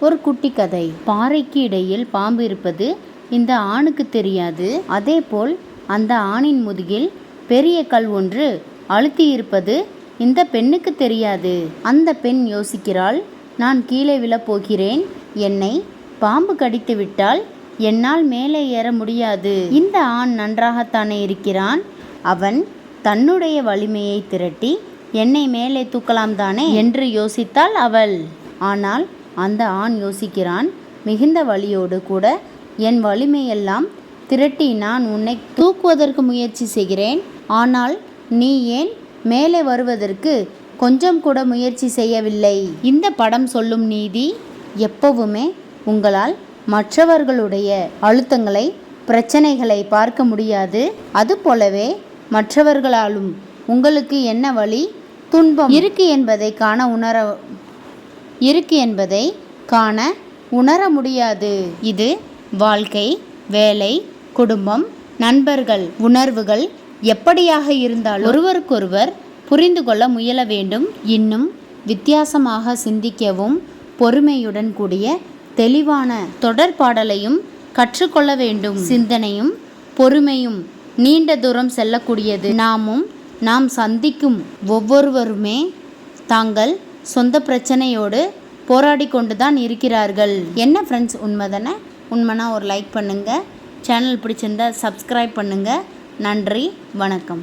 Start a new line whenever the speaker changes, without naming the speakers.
ஒரு குட்டி கதை. பாறைக்கு இடையில் பாம்பு இருப்பது இந்த ஆணுக்கு தெரியாது. அதேபோல் அந்த ஆணின் முதுகில் பெரிய கல் ஒன்று அழுத்தி இருப்பது இந்த பெண்ணுக்கு தெரியாது. அந்த பெண் யோசிக்கிறாள் நான் கீழே விழப் போகிறேன். என்னை பாம்பு கடித்து விட்டால் என்னால் மேலே ஏற முடியாது. இந்த ஆண் நன்றாகத்தானே இருக்கிறான். அவன் தன்னுடைய வலிமையை திரட்டி என்னை மேலே தூக்கலாம் தானே? என்று யோசித்தாள் அவள். ஆனால் அந்த ஆண் யோசிக்கிறான் மிகுந்த வலியோடு கூட என் வலிமையெல்லாம் திரட்டி நான் உன்னை தூக்குவதற்கு முயற்சி செய்கிறேன். ஆனால் நீ ஏன் மேலே வருவதற்கு கொஞ்சம் கூட முயற்சி செய்யவில்லை இந்த படம் சொல்லும் நீதி எப்பவுமே உங்களால் மற்றவர்களுடைய அழுத்தங்களை பிரச்சனைகளை பார்க்க முடியாது. அதுபோலவே மற்றவர்களாலும் உங்களுக்கு என்ன வழி? துன்பம் இருக்கு என்பதை காண உணர இருக்கு என்பதை காண உணர முடியாது. இது வாழ்க்கை வேலை குடும்பம் நண்பர்கள் உணர்வுகள் எப்படியாக இருந்தால் ஒருவருக்கொருவர் புரிந்து கொள்ள முயல வேண்டும். இன்னும் வித்தியாசமாக சிந்திக்கவும் பொறுமையுடன் கூடிய தெளிவான தொடர்பாடலையும் கற்றுக்கொள்ள வேண்டும். சிந்தனையும் பொறுமையும் நீண்ட தூரம் செல்லக்கூடியது. நாமும் நாம் சந்திக்கும் ஒவ்வொருவருமே தாங்கள் சொந்த பிரச்சனையோடு போராடி கொண்டு தான் இருக்கிறார்கள். என்ன ஃப்ரெண்ட்ஸ் உண்மை தானே உண்மைனா ஒரு லைக் பண்ணுங்கள் சேனல் பிடிச்சிருந்தா சப்ஸ்கிரைப் பண்ணுங்கள் நன்றி வணக்கம்.